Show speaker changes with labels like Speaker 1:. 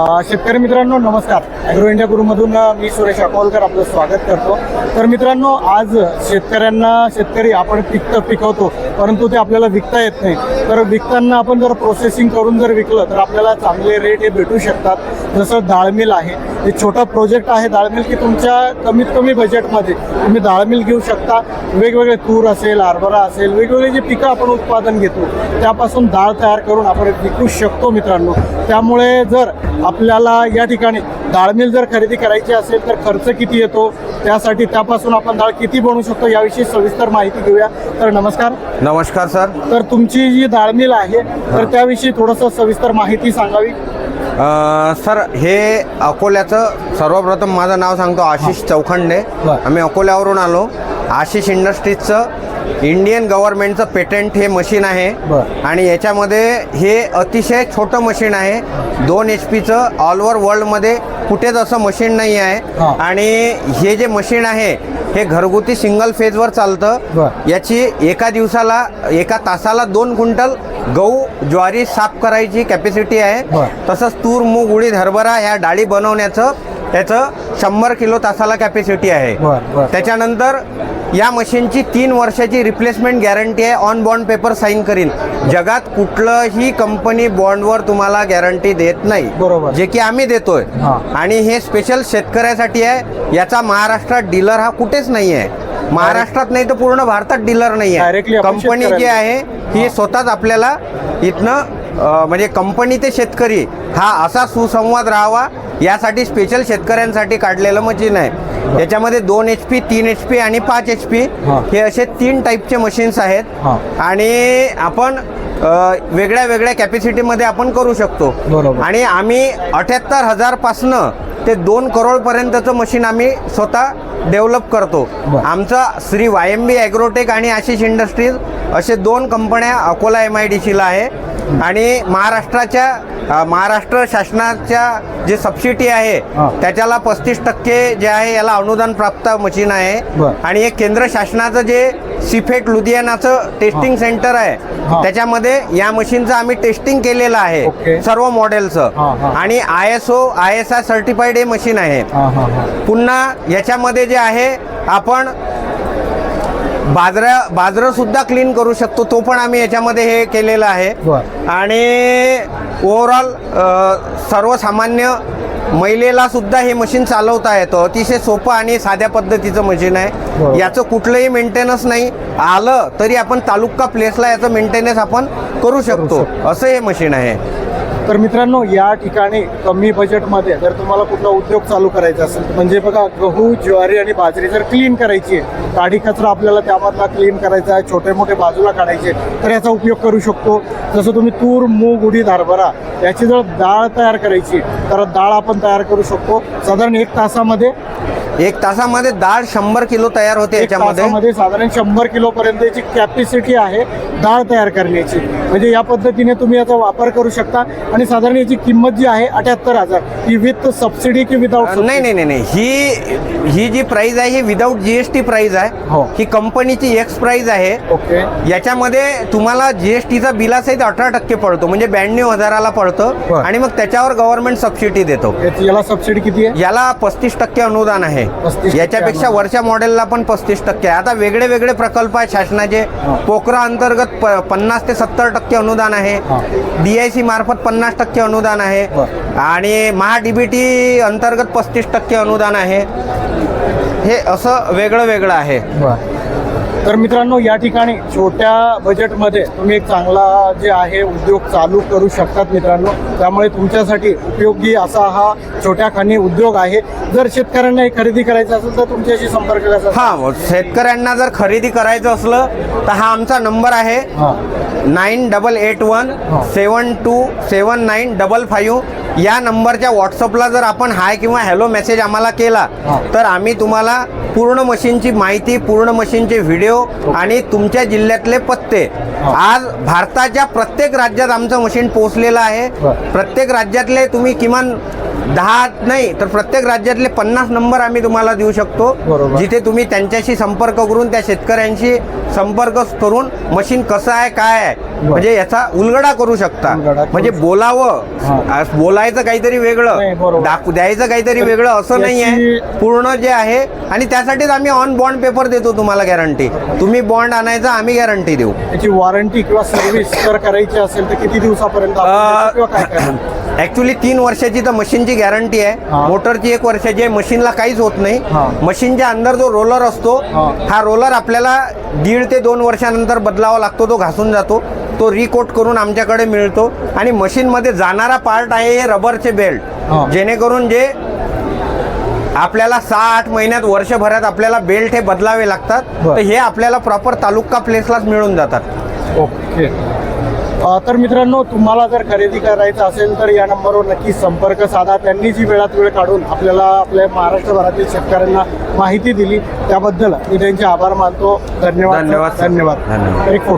Speaker 1: शेतकरी मित्रांनो नमस्कार. ॲग्रो इंडिया गुरुमधून मी सुरेश अकोलकर आपलं स्वागत करतो. तर मित्रांनो आज शेतकऱ्यांना शेतकरी आपण पिकतं पिकवतो परंतु ते आपल्याला विकता येत नाही. तर विकताना आपण जर प्रोसेसिंग करून जर विकलं तर आपल्याला चांगले रेट हे भेटू शकतात. जसं डाळमिल आहे हे छोटा प्रोजेक्ट आहे डाळमिल की तुमच्या कमीत कमी बजेटमध्ये तुम्ही डाळमिल घेऊ शकता. वेगवेगळे तूर असेल हरभरा असेल वेगवेगळे जे पिकं आपण उत्पादन घेतो त्यापासून डाळ तयार करून आपण विकू शकतो मित्रांनो. त्यामुळे जर आपल्याला या ठिकाणी डाळमिल जर खरेदी करायची असेल तर खर्च किती येतो? त्यासाठी त्यापासून आपण डाळ किती बनवू शकतो? याविषयी सविस्तर माहिती घेऊया. तर नमस्कार.
Speaker 2: नमस्कार सर.
Speaker 1: तर तुमची जी डाळमिल आहे तर त्याविषयी थोडंसं सविस्तर माहिती सांगावी?
Speaker 2: सर हे अकोल्याचं सर्वप्रथम माझं नाव सांगतो आशिष चौखंडे. आम्ही अकोल्यावरून आलो. आशिष इंडस्ट्रीजचं इंडियन गव्हर्नमेंटचं पेटंट हे मशीन आहे. आणि याच्यामध्ये हे अतिशय छोटं मशीन आहे दोन एच पीचं ऑल ओव्हर वर्ल्डमध्ये कुठेच असं मशीन नाही आहे. आणि हे जे मशीन आहे हे घरगुती सिंगल फेजवर चालतं. याची एका दिवसाला एका तासाला दोन क्विंटल गहू ज्वारी साफ करायची कॅपॅसिटी आहे. तसंच तूर मूग उडीद हरभरा ह्या डाळी बनवण्याचं त्याचं शंभर किलो तासाला कॅपॅसिटी आहे. त्याच्यानंतर या मशीनची तीन वर्षाची रिप्लेसमेंट गॅरंटी आहे ऑन बॉन्ड पेपर साईन करीन. जगात कुठलंही कंपनी बॉन्डवर तुम्हाला गॅरंटी देत नाही.
Speaker 1: बरोबर.
Speaker 2: जे की आम्ही देतोय. आणि हे स्पेशल शेतकऱ्यासाठी आहे. याचा महाराष्ट्रात डीलर हा कुठेच नाही आहे. महाराष्ट्रात नाही तर पूर्ण भारतात डीलर नाही आहे. कंपनी जी आहे ही स्वतःच आपल्याला इथनं म्हणजे कंपनी ते शेतकरी. हा असा सुसंवाद राहावा यासाठी स्पेशल शेतकऱ्यांसाठी काढलेलं मशीन आहे याच्यामध्ये दोन एच पी तीन एच पी आणि पाच एच पी
Speaker 1: हां.
Speaker 2: असे तीन टाईपचे मशीन्स आहेत. आणि आपण वेगळ्या वेगळ्या कॅपॅसिटीमध्ये आपण करू शकतो. आणि आम्ही अठ्याहत्तर हजारपासनं ते दोन करोडपर्यंतचं मशीन आम्ही स्वतः डेव्हलप करतो. आमचा Shri Y M B Agrotech आणि आशिष इंडस्ट्रीज असे दोन कंपन्या अकोला एम आय डी सीला आहे आणि महाराष्ट्राच्या महाराष्ट्र शासनाच्या जे सबसिडी आहे
Speaker 1: हां.
Speaker 2: त्याच्याला पस्तीस टक्के जे आहे याला अनुदान प्राप्त मशीन आहे. आणि एक केंद्र शासनाचं जे सिफेट लुधियानाचं टेस्टिंग सेंटर आहे
Speaker 1: हां.
Speaker 2: त्याच्यामध्ये या मशीनचं आम्ही टेस्टिंग केलेलं आहे. सर्व मॉडेलचं
Speaker 1: हां, हां.
Speaker 2: आणि I S O I S I certified हे मशीन आहे
Speaker 1: हां हां हां
Speaker 2: पुन्हा याच्यामध्ये जे आहे आपण बाजरा बाजरं सुद्धा क्लीन करू शकतो. तो पण आम्ही याच्यामध्ये हे केलेलं आहे. आणि ओव्हरऑल सर्वसामान्य महिलेला सुद्धा हे मशीन चालवता येतं. अतिशय सोपं आणि साध्या पद्धतीचं मशीन आहे. याचं कुठलंही मेंटेनन्स नाही. आलं तरी आपण तालुका प्लेसला याचं मेंटेनन्स आपण करू शकतो. असं हे मशीन आहे.
Speaker 1: तर मित्रांनो या ठिकाणी कमी बजेटमध्ये जर तुम्हाला कुठला उद्योग चालू करायचा असेल म्हणजे बघा गहू ज्वारी आणि बाजरी जर क्लीन करायची आहे काडी कचरा आपल्याला त्यामधला क्लीन करायचा आहे छोटे मोठे बाजूला काढायचे तर याचा उपयोग करू शकतो. जसं तुम्ही तूर मूग उडीद हरभरा याची जर डाळ तयार करायची तर डाळ आपण तयार करू शकतो. साधारण एक तासामध्ये
Speaker 2: एक तासामध्ये डाळ शंभर किलो तयार होते याच्यामध्ये.
Speaker 1: साधारण शंभर किलो पर्यंत याची कॅपॅसिटी आहे. डाळ तयार करण्याची. म्हणजे या पद्धतीने तुम्ही याचा वापर करू शकता. आणि साधारण याची किंमत जी आहे अठ्याहत्तर हजार. ही विथ सबसिडी की विदाउट
Speaker 2: नाही नाही नाही नाही. ही ही जी प्राइस आहे ही विदाऊट जीएसटी प्राइस
Speaker 1: हो.
Speaker 2: आहे. ही. कंपनीची एक्स प्राइस आहे.
Speaker 1: ओके.
Speaker 2: याच्यामध्ये तुम्हाला जीएसटीचा बिला सहित अठरा टक्के पडतो. म्हणजे ब्याण्णव हजाराला पडतं. आणि मग त्याच्यावर गव्हर्नमेंट सबसिडी देतो.
Speaker 1: याला सबसिडी किती आहे?
Speaker 2: याला पस्तीस टक्के अनुदान आहे.
Speaker 1: 35%
Speaker 2: याच्यापेक्षा. वरच्या मॉडेलला पण पस्तीस टक्के आहे. आता वेगळे वेगळे प्रकल्प आहेत. शासनाचे
Speaker 1: हा.
Speaker 2: पोखरा अंतर्गत प- पन्नास ते सत्तर टक्के अनुदान आहे.
Speaker 1: हा.
Speaker 2: डीआयसी मार्फत पन्नास टक्के अनुदान आहे. आणि महाडीबीटी अंतर्गत पस्तीस टक्के अनुदान आहे. हे असं वेगळं वेगळं आहे
Speaker 1: तर मित्रांनो या ठिकाणी छोट्या बजेटमध्ये तुम्ही एक चांगला जे आहे उद्योग चालू करू शकतात मित्रांनो. त्यामुळे तुमच्यासाठी उपयोगी असा हा छोट्या खाणी उद्योग आहे. जर शेतकऱ्यांना खरेदी करायचं असेल तर तुमच्याशी संपर्क
Speaker 2: हा शेतकऱ्यांना जर खरेदी करायचं असलं तर हा आमचा नंबर आहे. Nine double eight one. Seven two seven nine double five या नंबरच्या व्हॉट्सअपला जर आपण हाय किंवा हॅलो मेसेज आम्हाला केला. तर आम्ही तुम्हाला पूर्ण मशीनची माहिती पूर्ण मशीनचे व्हिडिओ आणि तुमच्या जिल्ह्यातले पत्ते. आज भारताच्या प्रत्येक राज्यात आमचं मशीन पोहोचलेलं आहे. प्रत्येक राज्यातले तुम्ही किमान दहा नाही तर प्रत्येक राज्यातले पन्नास नंबर आम्ही तुम्हाला देऊ शकतो. जिथे तुम्ही त्यांच्याशी संपर्क करून त्या शेतकऱ्यांशी संपर्क करून मशीन कसं आहे काय आहे म्हणजे याचा उलगडा करू शकता. म्हणजे. बोलावं बोलायचं काहीतरी वेगळं. दाखव द्यायचं काहीतरी वेगळं असं नाही आहे. पूर्ण जे आहे आणि त्यासाठीच आम्ही ऑन बॉन्ड पेपर देतो तुम्हाला गॅरंटी तुम्ही बॉन्ड आणायचा आम्ही गॅरंटी देऊ.
Speaker 1: त्याची वॉरंटी किंवा सर्व्हिस जर करायची असेल तर किती दिवसापर्यंत
Speaker 2: ऍक्च्युली तीन वर्षाची तर मशीनची गॅरंटी आहे. मोटरची एक वर्षाची आहे मशीनला काहीच होत नाही. मशीनच्या अंदर जो रोलर असतो
Speaker 1: हा.
Speaker 2: रोलर आपल्याला दीड ते दोन वर्षानंतर बदलावा लागतो तो घासून जातो तो रिकोट करून आमच्याकडे मिळतो आणि मशीनमध्ये जाणारा पार्ट आहे हे रबरचे. बेल्ट जेणेकरून जे आपल्याला सहा आठ महिन्यात वर्षभरात आपल्याला बेल्ट हे बदलावे लागतात. तर हे आपल्याला प्रॉपर तालुका प्लेसलाच मिळून जातात
Speaker 1: ओके तर मित्रांनो तुम्हाला जर खरेदी करायचं असेल तर या नंबरवर नक्की संपर्क साधा. त्यांनी जी वेळात वेळ काढून आपल्याला आपल्या महाराष्ट्रभरातील शेतकऱ्यांना माहिती दिली त्याबद्दल मी त्यांचे आभार मानतो. धन्यवाद. धन्यवाद,
Speaker 2: धन्यवाद.
Speaker 1: एक फोटो